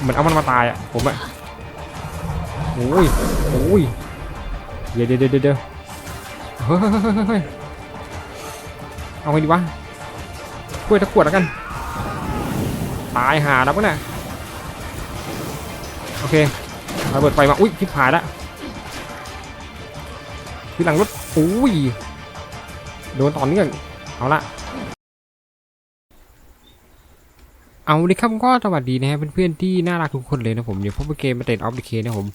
เหมือนเอามันมาตายอะผมอะโอ้ยโอ้ยเดี๋ยวเดี๋ยวเดี๋ยวเฮ้ยเฮ้ยเฮ้ยเฮ้ยเอาไงดีวะกล้วยตะกรวดแล้วกัน ตายหาแล้วปะเนี่ยโอเคระเบิดไฟมา อุ้ยทิพหายละที่หลังรถอุ้ย โดนตอนนี้กันเอาละ เอาเลยครับก็สวัสดีนะฮะเพื่อนๆที่น่ารักทุกคนเลยนะผมเดี๋ยวพบกับเกมมาเตนออฟเดเคนะผม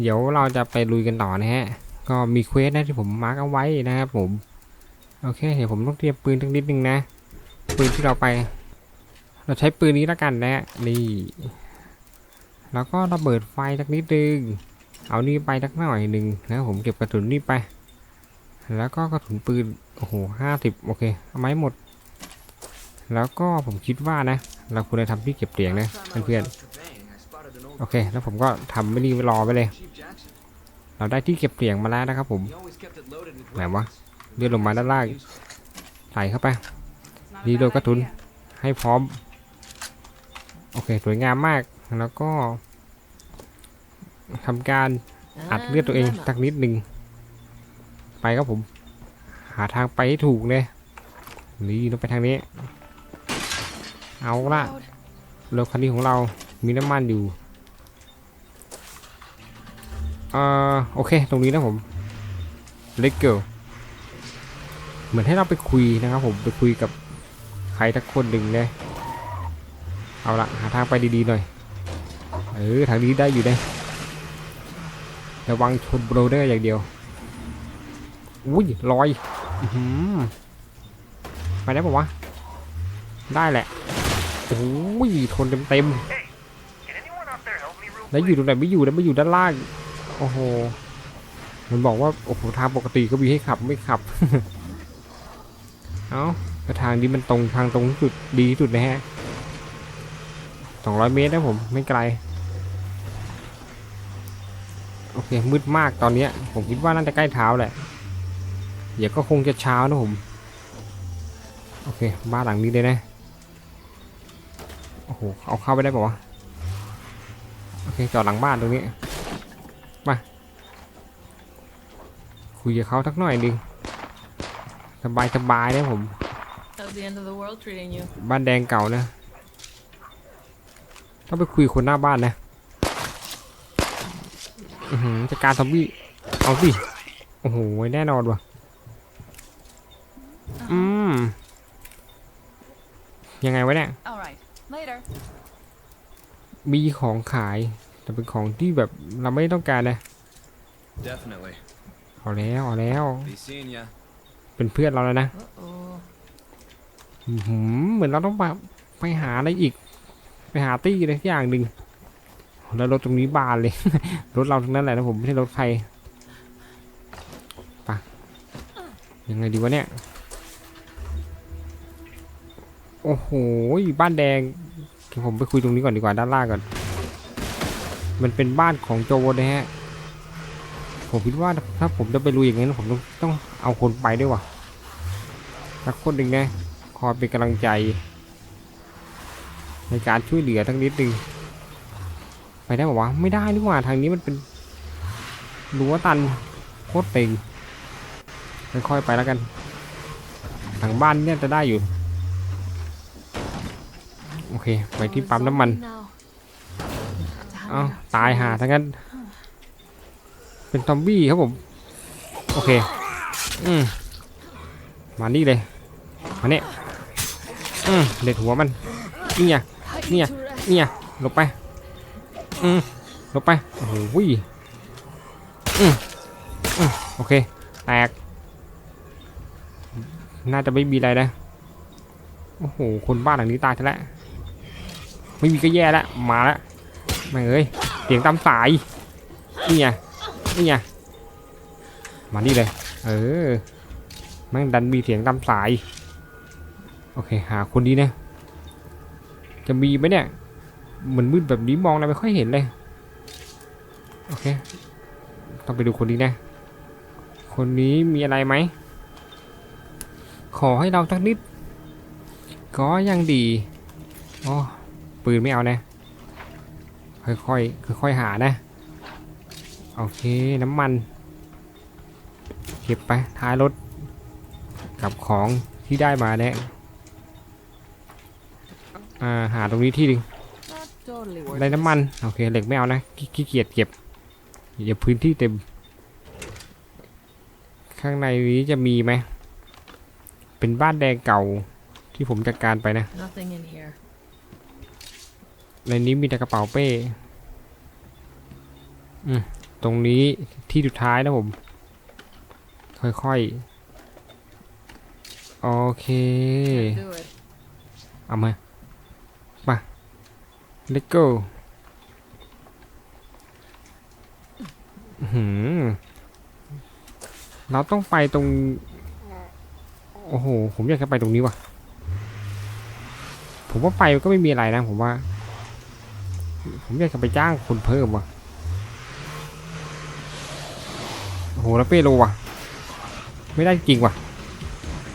เดี๋ยวเราจะไปลุยกันต่อนะฮะก็มีเควสนะที่ผมมาร์กเอาไว้นะครับผมโอเคเดี๋ยวผมต้องเตรียมปืนตั้งนิดนึงนะปืนที่เราไป เราใช้ปืนนี้แล้วกันนะนี่แล้วก็ระเบิดไฟสักนิดนึงเอานี่ไปสักหน่อยหนึ่งนะผมเก็บกระสุนนี่ไป แล้วก็กระสุนปืนโอ้โหห้าสิบโอเคเอาไม้หมด แล้วก็ผมคิดว่านะ เราควรจะทำที่เก็บเสียงนะเพื่อนๆโอเค แล้วผมก็ทำไม่นี่รอไปเลย เราได้ที่เก็บเสียงมาแล้วนะครับ ผมไหนวะเลื่อนลงมาด้านล่างใส่เข้าไปรีโดกระสุนให้พร้อม โอเค สวยงามมากแล้วก็ทำการอัดเลือดตัวเองสักนิดหนึ่งไปครับผม หาทางไปให้ถูกเลยนี่ต้องไปทางนี้ เอาละรถคันนี้ของเรามีน้ำมันอยู่เอ่อโอเค ตรงนี้นะผมเล็กเกิลเหมือนให้เราไปคุยนะครับผมไปคุยกับใครทักคนหนึ่งเลยเอาละหาทางไปดีๆหน่อยเออทางนี้ได้อยู่ได้ระวังชนโบรเดอร์อย่างเดียวอุ้ยลอยอไปได้ปะวะได้แหละ โอ้ยทนเต็มๆแล้วอยู่ตรงไหนไม่อยู่แล้วไม่อยู่ด้านล่าง โอ้โห มันบอกว่า โอ้โห ทางปกติก็มีให้ขับไม่ขับ เอ้าแต่ทางนี้มันตรงทางตรงที่สุดดีที่สุดนะฮะสองร้อยเมตรนะผมไม่ไกล โอเค มืดมากตอนเนี้ยผมคิดว่าน่าจะใกล้เท้าแหละ เดี๋ยวก็คงจะเช้านะผม โอเค บ้านหลังนี้เลยนะ โอ้โห เอาเข้าไปได้ป่าวะ โอเค จอดหลังบ้านตรงนี้ มา คุยกับเขาทักหน่อยหนึงสบายสบายนะผม How's the end of the world treating you? บ้านแดงเก่านะ ต้องไปคุยกับคนหน้าบ้านนะอือหือจัดการซอมบี้ เอาสิ โอ้โห แน่นอนว่ะ อืม ยังไงวะเนี่ย All right. Later. มีของขาย แต่เป็นของที่แบบเราไม่ต้องการนะ Definitely. เอาแล้วเอาแล้ว Be seeing ya. เป็นเพื่อนเราแล้วนะ Uh-oh. อื้อหือเหมือนเราต้องไปไปหาอะไรอีก ไปหาตี้อะไรสักอย่างหนึ่งแล้วรถตรงนี้บานเลย รถเราทั้งนั้นแหละนะผมไม่ใช่รถใครไปะยังไงดีวะเนี่ย โอ้โห บ้านแดง ผมไปคุยตรงนี้ก่อนดีกว่าด้านล่างก่อน มันเป็นบ้านของโจนะฮะ ผมคิดว่าถ้าผมจะไปลุยอย่างนั้นผมต้องต้องเอาคนไปด้วยว่ะสักคนหนึ่งนะ คอยเป็นกำลังใจ ในการช่วยเหลือทั้งนิดนึง ไปได้บอกว่าไม่ได้นี่หว่าทางนี้มันเป็นรั้วตันโคตรเต็งค่อยๆไปแล้วกัน ทางบ้านเนี่ยจะได้อยู่ โอเค ไปที่ปั๊มน้ำมัน Now. เอ้าตายหาทั้งนั้น เป็นซอมบี้ครับผม โอเค อืมมานี่เลย มาเนี่ยอืมเด็ดหัวมัน นี่ไงเนี่ยเนี่ยหลบไป อืมหลบไป โอ้โหวิอืมอืมโอเค แตก น่าจะไม่มีอะไรนะ โอ้โห คนบ้านหลังนี้ตายซะแล้ว ไม่มีก็แย่แล้วมาแล้วไม่เอ้ยเสียงตามสายนี่ไงนี่ไงมานี่เลยเออม่งดันมีเสียงตามสายโอเคหาคนดีนะจะมีไหมเนี่ยเหมือนมืดแบบนี้มองอะไรไม่ค่อยเห็นเลยโอเคต้องไปดูคนนี้นะ คนนี้มีอะไรไหมขอให้เราสักนิดก็ยังดีอ๋อ ปืนไม่เอานะ ค่อยๆค่อยหานะ โอเค น้ำมัน เก็บไป ท้ายรถ กับของที่ได้มาเนี่ยอ่าหาตรงนี้ที่หนึ่งได้น้ำมัน โอเค เหล็กไม่เอานะ ขี้เกียจเก็บเดี๋ยวพื้นที่เต็ม ข้างในนี้จะมีไหม เป็นบ้านแดงเก่าที่ผมจัดการไปนะ ในนี้มีแต่กระเป๋าเป้อืมตรงนี้ที่สุดท้ายนะผม ค่อยๆ โอเค เอามามา let's go หือเราต้องไปตรง โอ้โห ผมอยากจะไปตรงนี้ว่ะ ผมว่าไปก็ไม่มีอะไรนะผมว่า ผมอยากจะไปจ้างคนเพิ่มว่ะโอ้โหแล้วเปโลว่ะ ไม่ได้จริงว่ะ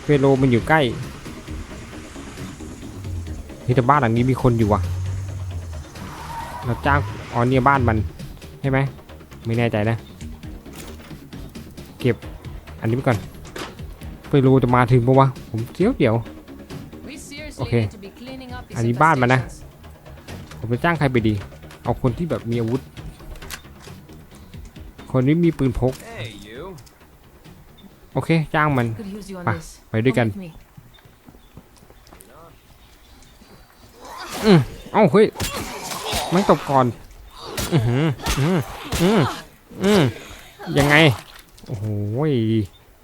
เปโลมันอยู่ใกล้นี่แต่บ้านหลังนี้มีคนอยู่ว่ะ เราจ้างอ๋อเนี่ยบ้านมันใช่ไหมไม่แน่ใจนะ เก็บอันนี้ไปก่อนไปรู้จะมาถึงปะวะ ผมเสียวเดี๋ยว We seriously Okay. need to be cleaning up these อันนี้บ้านมันนะ infestations. ผมจะจ้างใครไปดี เอาคนที่แบบมีอาวุธ คนนี้มีปืนพก Hey, you. โอเค จ้างมัน Could use you on Pa, this. ไปด้วยกัน Come with me. เอ้าเฮ้ยไม่ตบก่อน อือหืออืออืออือยังไง โอ้โหย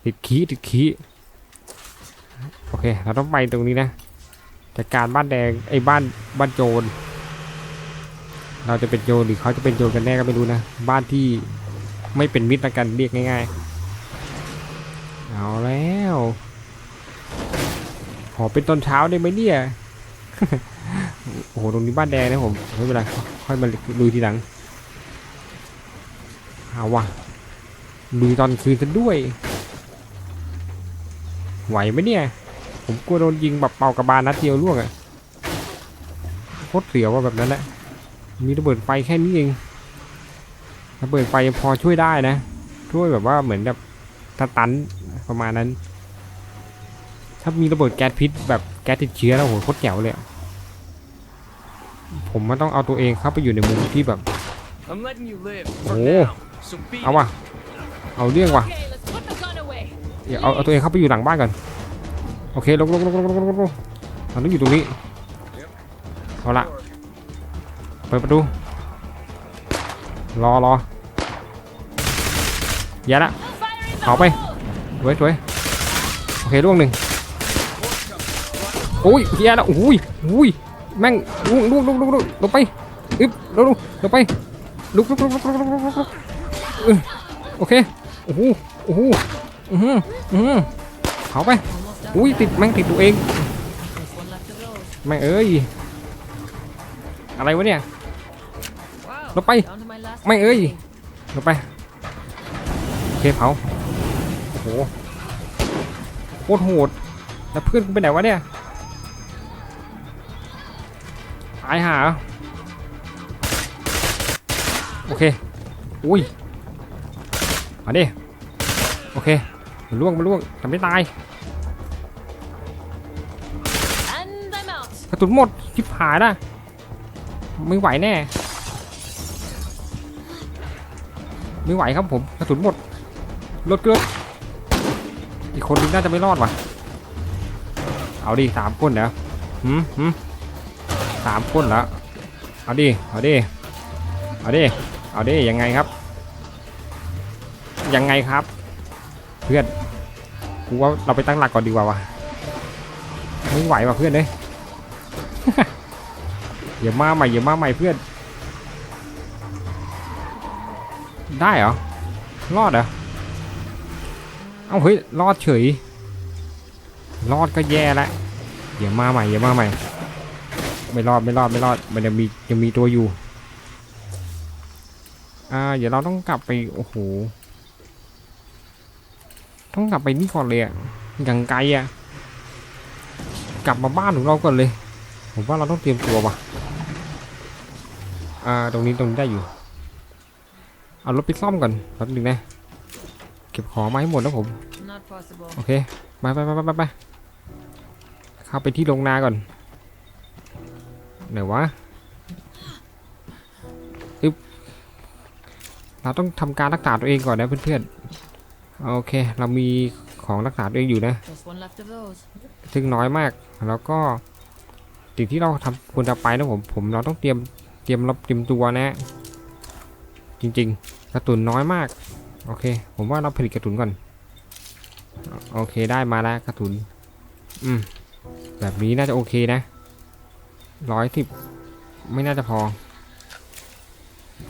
ติดขี้ติดขี้โอเค เราต้องไปตรงนี้นะจัดการบ้านแดงไอ้บ้านบ้านโจร เราจะเป็นโจรหรือเขาจะเป็นโจรกันแน่ก็ไม่รู้นะ บ้านที่ไม่เป็นมิตรละกันเรียกง่าย ๆ เอาแล้วขอเป็นตอนเช้าได้ไหมเนี่ยโอ้โหตรงนี้บ้านแดงนะผมไม่เป็นไรค่อยมาลุยทีหลังเอาวะลุยตอนคืนซะด้วย ไหวไหมเนี่ย ผมกลัวโดนยิงแบบเป่ากระบาลนัดเดียวล่วงอะโคตรเสียวว่าแบบนั้นแหละ มีระเบิดไฟแค่นี้เองระเบิดไฟพอช่วยได้นะ ช่วยแบบว่าเหมือนแบบสตันประมาณนั้น ถ้ามีระเบิดแก๊สพิษแบบแก๊สติดเชื้อแล้วโหโคตรแจ๋วเลยผมมันต้องเอาตัวเองเข้าไปอยู่ในมุมที่แบบโอ้เอาว่ะเอาเรื่องว่ะเดี๋ยวเอาเอาตัวเองเข้าไปอยู่หลังบ้านก่อนโอเคลงลงลงลงลงลงเราต้องอยู่ตรงนี้เอาละ เปิดประตูรอรออย่าละเอาไปสวยสวยโอเคล่วงหนึ่งอุ้ยเฮียละอุ้ยอุ้ยแม่งลุกลุกลุกลุกลุกลงไปอึ๊บลุกลุกลงไปลุกลุกลุกลุกลุกลุกลุกโอเคโอ้โหโอ้โหอือหืออือหือเข้าไปอุ้ยติดแม่งติดตัวเองแม่งเอ้ยอะไรวะเนี่ย Wow. Nó bay. Down to my last ไม่เอ้ยลงไปโอเคเผาโอ้โหโคตรโหดแล้วเพื่อนกูไปไหนวะเนี่ยตายหาโอเคอุ้ยมาดิโอเคมันล่วงมันล่วงแต่ไม่ตายกระสุนหมดชิบหายนะไม่ไหวแน่ ไม่ไหวครับผมกระสุนหมดรถเกินอีกคนนึงน่าจะไม่รอดว่ะ เอาดิสามคนเหรอหืมหืมสามคนแล้วเอาดิเอาดิเอาดิเอาดิยังไงครับ ยังไงครับ เพื่อนกูว่าเราไปตั้งหลักก่อนดีกว่าวะไม่ไหวว่ะเพื่อนเลยอย่ามาใหม่อย่ามาใหม่เพื่อน ได้เหรอ รอดเหรอ เอ้าเฮ้ย รอดเฉย รอดก็แย่แล้วอย่ามาใหม่อย่ามาใหม่ ไม่รอดไม่รอดไม่รอด มันยังมียังมีตัวอยู่ อ่า เดี๋ยวเราต้องกลับไป โอ้โห ต้องกลับไปนี่ก่อนเลยอะอย่างไกลอะกลับมาบ้านของเราก่อนเลย ผมว่าเราต้องเตรียมตัวว่ะ อ่า ตรงนี้ตรงนี้ได้อยู่ เอารถไปซ่อมก่อนแป๊บนึงนะ เก็บของมาให้หมดนะผม Not possible. โอเคไปไปไปไปไปไปเข้าไปที่โรงนาก่อน ไหนวะอึ๊บเราต้องทำการรักษาตัวเองก่อนนะเพื่อนๆ โอเค เรามีของรักษาตัวเองอยู่นะ Just one left of those. ซึ่งน้อยมาก แล้วก็สิ่งที่เราทำควรจะไปนะผม ผมเราต้องเตรียม เตรียมรับเตรียมตัวนะ จริง ๆ กระตุนน้อยมาก โอเค ผมว่าเราผลิตกระตุนก่อน โอเคได้มาแล้วกระตุน อืม แบบนี้น่าจะโอเคนะร้อยสิบไม่น่าจะพอ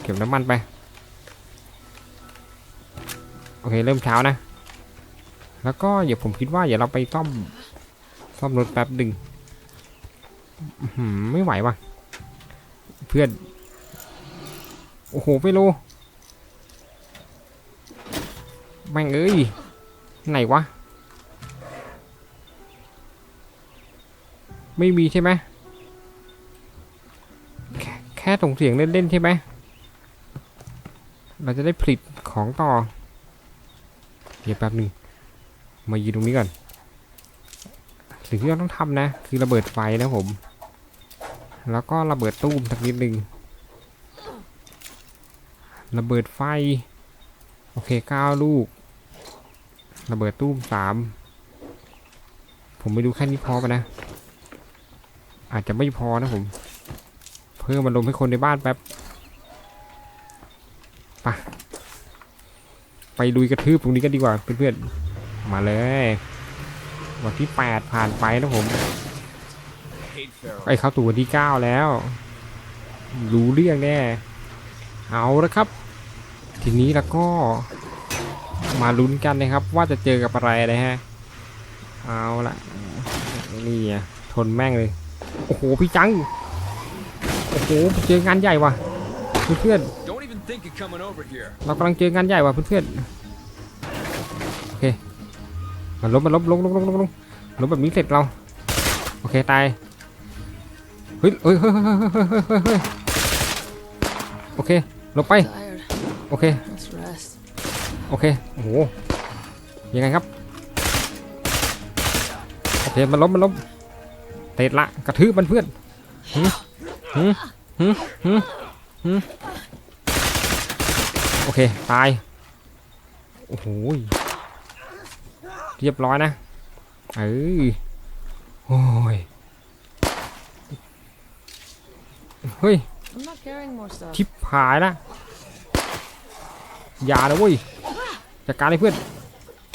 เก็บน้ำมันไป โอเคเริ่มเช้านะ แล้วก็เดี๋ยวผมคิดว่าเดี๋ยวเราไปซ่อมซ่อมรถแป๊บหนึ่งไม่ไหวว่ะ เพื่อน โอ้โหไม่รู้แม่งเอ้ย ไหนวะ ไม่มีใช่ไหมแค่แค่ส่งเสียงเล่นๆใช่ไหมเราจะได้ผลิตของต่อ เดี๋ยวแป๊บหนึ่งมายืนตรงนี้ก่อน สิ่งที่เราต้องทำนะ คือระเบิดไฟนะผม แล้วก็ระเบิดตู้มสักนิดหนึ่ง ระเบิดไฟ โอเคเก้าลูก ระเบิดตู้มสามผมไม่ดูแค่นี้พอปะนะ อาจจะไม่พอนะผม เพิ่มมันลมให้คนในบ้านแป๊บไปไปลุยกระทืบตรงนี้กันดีกว่าเพื่อนๆ มาเลย วันที่ 8 ผ่านไปนะผม ไอ้เข้าสู่วันที่ 9 แล้ว รู้เรื่องแน่ เอาละครับ ทีนี้แล้วก็มาลุ้นกันนะครับ ว่าจะเจอกับอะไรนะฮะ เอาละนี่อะทนแม่งเลย โอ้โห พี่จัง โอ้โห เจองานใหญ่ว่ะเพื่อนเรากำลังเจองานใหญ่ว่ะเพื่อนโอเคมันลบมันลบลงลงลงลงลงลบแบบนี้เสร็จเรา โอเค ตาย เฮ้ยเฮ้ยเฮ้ยเฮ้ยเฮ้ยเฮ้ยโอเค ลงไป Tired. โอเค Let's rest. โอเค โอ้โห ยังไงครับ โอเค มันล้ม มันล้ม เตะละ กระทืบมันเพื่อนหืมหืมหืมหืมหืมโอเค ตาย โอ้โห เรียบร้อยนะ เอ้ยโอ้ย เฮ้ย I'm not carrying more stuff. ชิบหายละ อย่านะเว้ยจัดการเลยเพื่อน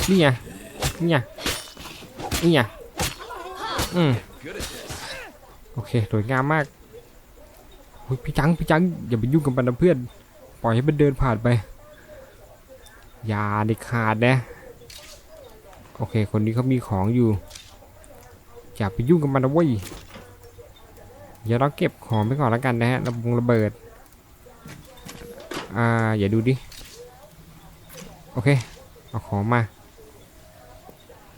นี่ไงนี่ไงนี่ไงอืมโอเคสวยงามมากเฮ้ยพี่จังพี่จังอย่าไปยุ่งกับมันนะเพื่อน ปล่อยให้มันเดินผ่านไปอย่าเด็ดขาดนะโอเค คนนี้เขามีของอยู่อย่าไปยุ่งกับมันนะเว้ยเดี๋ยวเราเก็บของไปก่อนแล้วกันนะฮะระบงระเบิด อ่า อย่าดูดิ โอเค เอาของมา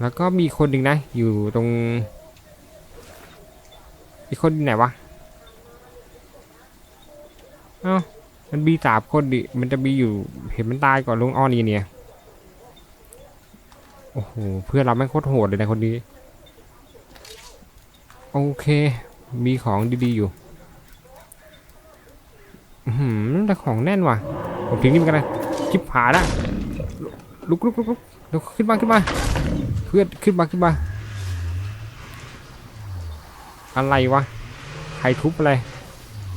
แล้วก็มีคนหนึ่งนะ อยู่ตรง อีกคนอยู่ไหนวะ เอ้า มันมีสามคนดิ มันจะมีอยู่ เห็นมันตายก่อนลุงอ้อนี่เนี่ย โอ้โห เพื่อนเราแม่โคตรโหดเลยนะคนนี้ โอเค มีของดีๆอยู่อือหืมแต่ของแน่นว่ะ ผมทิ้งนี่มันกันนะชิบหายละ ลุกลุกลุกลุกลุกขึ้นมาขึ้นมา เพื่อนขึ้นมาขึ้นมา อะไรวะ ใครทุบอะไร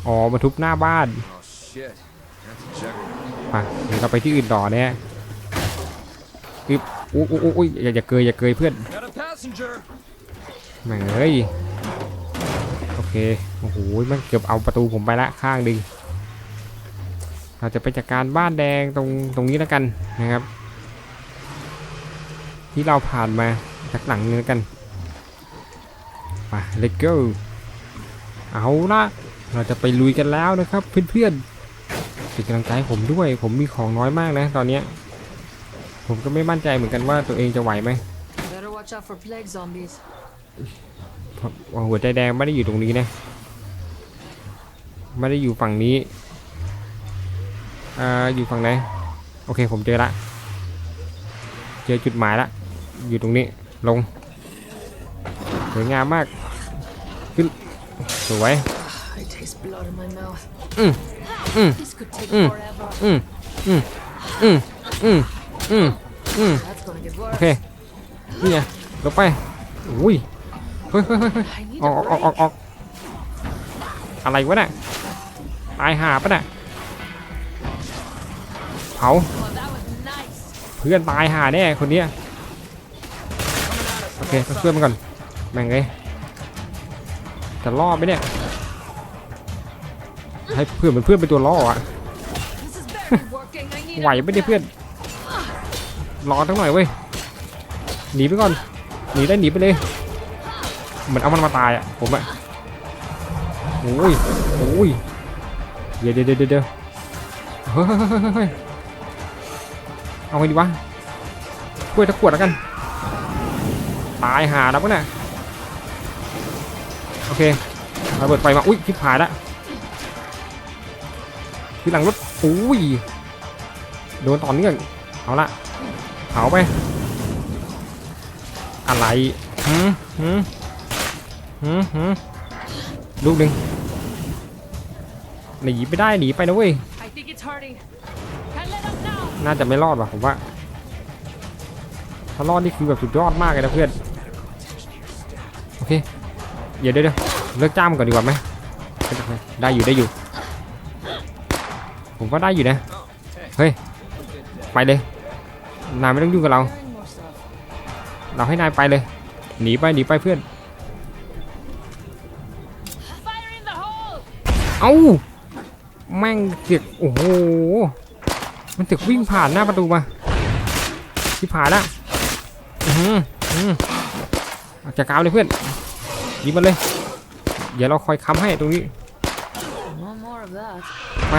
อ๋อ มาทุบหน้าบ้าน Oh shit. That's a juggernaut. ไปเดี๋ยวเราไปที่อื่นต่อเนี่ยอึ๊บอุ้ยอุ้ยอุ้ยอย่าอย่าเกยอย่าเกยเพื่อนแม่งเอ้ยโอเค โอ้โห มันเกือบเอาประตูผมไปละข้างหนึ่งเราจะไปจัดการบ้านแดงตรงตรงนี้แล้วกันนะครับ ที่เราผ่านมาจากหลังนี้แล้วกันไป let's go เอาละเราจะไปลุยกันแล้วนะครับ เพื่อนๆเป็นกำลังใจให้ผมด้วย ผมมีของน้อยมากนะ ตอนเนี้ยผมก็ไม่มั่นใจเหมือนกันว่าตัวเองจะไหวไหม Better watch out for plague zombies. เพราะว่าหัวใจแดงไม่ได้อยู่ตรงนี้นะไม่ได้อยู่ฝั่งนี้อ่าอยู่ฝั่งไหนโอเคผมเจอละ เจอจุดหมายละ อยู่ตรงนี้ลงสวยงามมากขึ้นสวย I taste blood in my mouth. Mm. Mm. This could take Mm. forever. อืมอืมอืมอืมอืมอืม That's gonna get โอ worse. เคนี่ไงลงไปอุ้ยเฮ้ยเฮ้ยเฮ้ยเฮ้ย I need ออกอ a อกออกออก break. ออกอะไรวะเนี่ยตายหาปะเนี่ยเผา Oh, that was nice. เพื่อนตายหาแน่คนเนี้ย โอเคต้องช่วยมันก่อนแม่งเลยจะล่อไหมเนี่ย ให้เพื่อนมันเพื่อนเป็นตัวล่ออะ This is barely working. I need ไหวไม่ได้เพื่อนรอตั้งหน่อยเว้ยหนีไปก่อนหนีได้หนีไปเลยเหมือนเอามันมาตายอะผมอะโอ้ยโอ้ยเดี๋ยวเดี๋ยวเดี๋ยวเดี๋ยวเฮ้ยเฮ้ยเฮ้ยเฮ้ยเฮ้ยเอาไงดีวะช่วยตะกรวดแล้วกัน ตายหาแล้วปะเนี่ยโอเคระเบิดไฟมา อุ้ยทิพหายละที่หลังรถอุ้ยโดนต่อเนื่องเอาละเผาไป อะไรหืมหืมหืมหืมลูกหนึ่งหนีไปได้หนีไปนะเว้ย I think it's hurting. Can't let up now. น่าจะไม่รอดว่ะผมว่า ถ้ารอดนี่คือแบบสุดยอดมากเลยนะเพื่อน โอเค เดี๋ยวเดี๋ยวเลยเลิกจ้ามก่อนดีกว่าไหม ได้อยู่ได้อยู่ ผมว่าได้อยู่นะ เฮ้ย ไปเลย นายไม่ต้องยุ่งกับเรา เราให้นายไปเลย หนีไปหนีไปเพื่อน เอ้า แม่งเสือกโอ้โห มันเสือกวิ่งผ่านหน้าประตูมาที่ผ่านละ จัดการเลยเพื่อนยิงมันเลย เดี๋ยวเราคอยค้ำให้ตรงนี้ ไป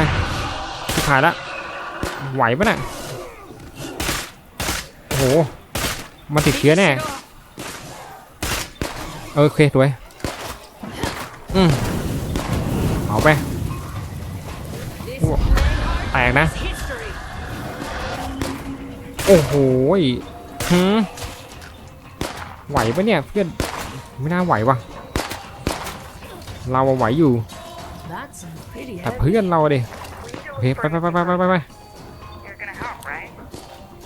ที่ผ่านละ ไหวปะน่ะโอ้โห มันติดเชื้อแน่เออโอเคสวยอืมเอาไปแตกนะ โอ้โหหืม ไหวปะเนี่ยเพื่อนไม่น่าไหววะเราอะไหวอยู่ That's pretty แต่ heavy. เพื่อนเราอะดิโอเคไปไปไปไปไปไปไป You're gonna help, right?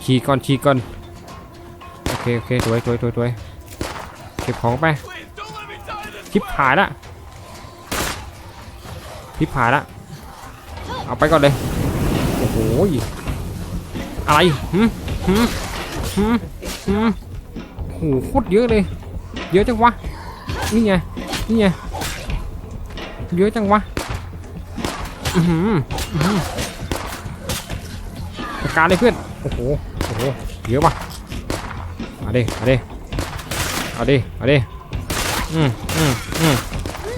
ขี่ก่อนขี่ก่อนโอเคโอเคสวยสวยสวยสวยเก็บของไป Please, don't let me die this ทิปหายละทิปหายละเอาไปก่อนเลยโอ้โหยอะไรหืมหืมหืมหืมโอ้โหโคตรเยอะเลย เยอะจังวะ นี่ไง นี่ไง เยอะจังวะ อือหืออื้อหือจัดการเลยเพื่อน โอ้โห โอ้โห เยอะว่ะเอาดิเอาดิเอาดิเอาดิอืมอืมอืม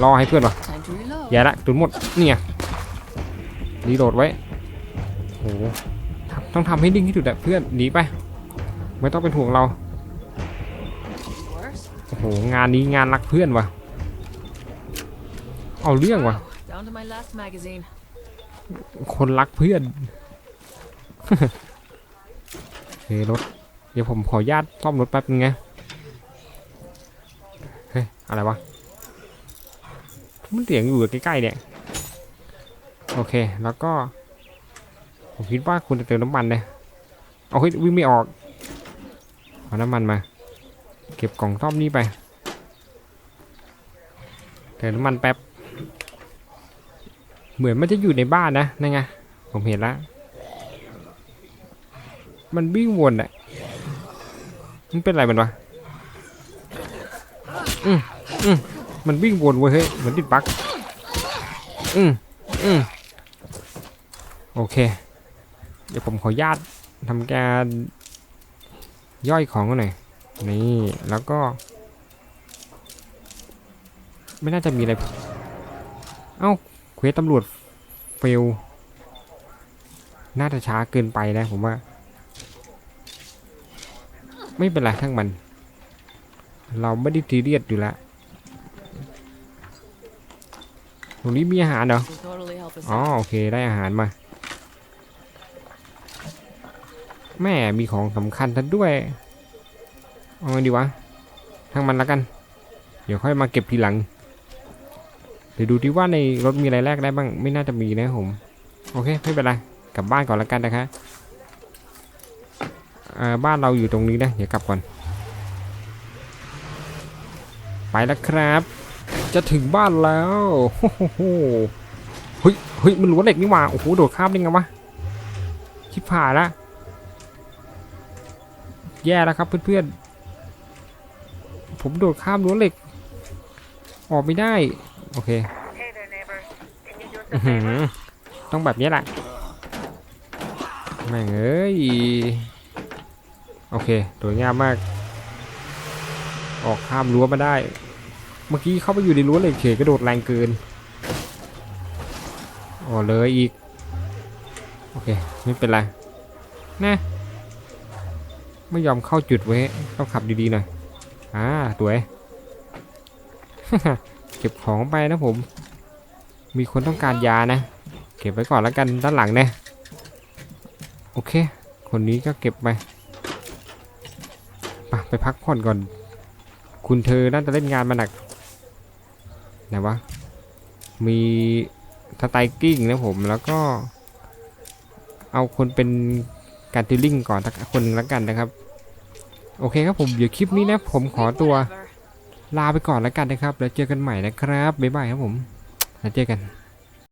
รอให้เพื่อนวะ Time to reload. แย่าละตุนหมด นี่ไงรีโหลดไว้ โอ้โห ต้องทำให้ดิ้งที่สุดอะเพื่อน หนีไป ไม่ต้องเป็นห่วงเรา หงานนี้งานรักเพื่อนวะเอาเรื่องวะ Down to my last magazine. คนรักเพื่อนเฮ้ยรถ เดี๋ยวผมขออนุญาตซ่อมรถแป๊บนึงไงเฮ้ยอะไรวะมันเสียงอยู่ใกล้ๆเนี่ยโอเคแล้วก็ ผมคิดว่าคุณจะเติมน้ำมันเลยเอาเฮ้ยวิ่งไม่ออกเอาน้ำมันมาเก็บกล่องซ่อมนี่ไปเติมน้ำมันแป๊บ เหมือนมันจะอยู่ในบ้านนะนั่นไงผมเห็นแล้ว มันวิ่งวนอะมันเป็นอะไรมันวะอืมอืมมันวิ่งวนเว้ยเฮ้ยเหมือนติดบั๊กอืมอืมโอเค เดี๋ยวผมขอญาตทำการย่อยของกันหน่อย นี่แล้วก็ ไม่น่าจะมีอะไร เอ้าเควสตำรวจเฟล น่าจะช้าเกินไปนะผมว่า ไม่เป็นไรทั้งมัน เราไม่ได้ซีเรียสอยู่แล้วตรงนี้มีอาหารเหรอ อ๋อโอเคได้อาหารมาแม่มีของสำคัญทันด้วย เอาไงดีวะทางมันแล้วกัน เดี๋ยวค่อยมาเก็บทีหลัง เดี๋ยวดูที่ว่าในรถมีอะไรแลกได้บ้าง ไม่น่าจะมีนะผม โอเค ไม่เป็นไร กลับบ้านก่อนแล้วกันนะคะบ้านเราอยู่ตรงนี้นะ เดี๋ยวกลับก่อน ไปแล้วครับ จะถึงบ้านแล้วโอ้โหเฮ้ยเฮ้ยมันรั้วเหล็กนี่หว่า โอ้โห โดดข้ามได้ไงวะชิบหายละ แย่แล้วครับเพื่อนๆ ผมโดดข้ามรั้วเหล็ก ออกไม่ได้ โอเคต้องแบบนี้แหละแม่งเอ้ย โอเคตัวงามมาก ออกข้ามรั้วมาได้ เมื่อกี้เข้าไปอยู่ในรั้วเหล็กเฉยกระโดดแรงเกินอ๋อเลยอีก โอเค ไม่เป็นไร นะ ไม่ยอมเข้าจุดไว้ ต้องขับดีๆหน่อย อ่าตัวเอ้เก็บของไปนะผม มีคนต้องการยานะ เก็บไว้ก่อนแล้วกันด้านหลังนะโอเค คนนี้ก็เก็บไปไปไปพักผ่อนก่อน คุณเธอน่าจะเล่นงานมาหนักไหนวะ มีสไตกิ้งนะผมแล้วก็ เอาคนเป็นการติลลิ่งก่อนสักคนแล้วกันนะครับ โอเคครับผมเดี๋ยวคลิปนี้นะผมขอตัวลาไปก่อนแล้วกันนะครับ แล้วเจอกันใหม่นะครับบ๊ายบายครับผมแล้วเจอกัน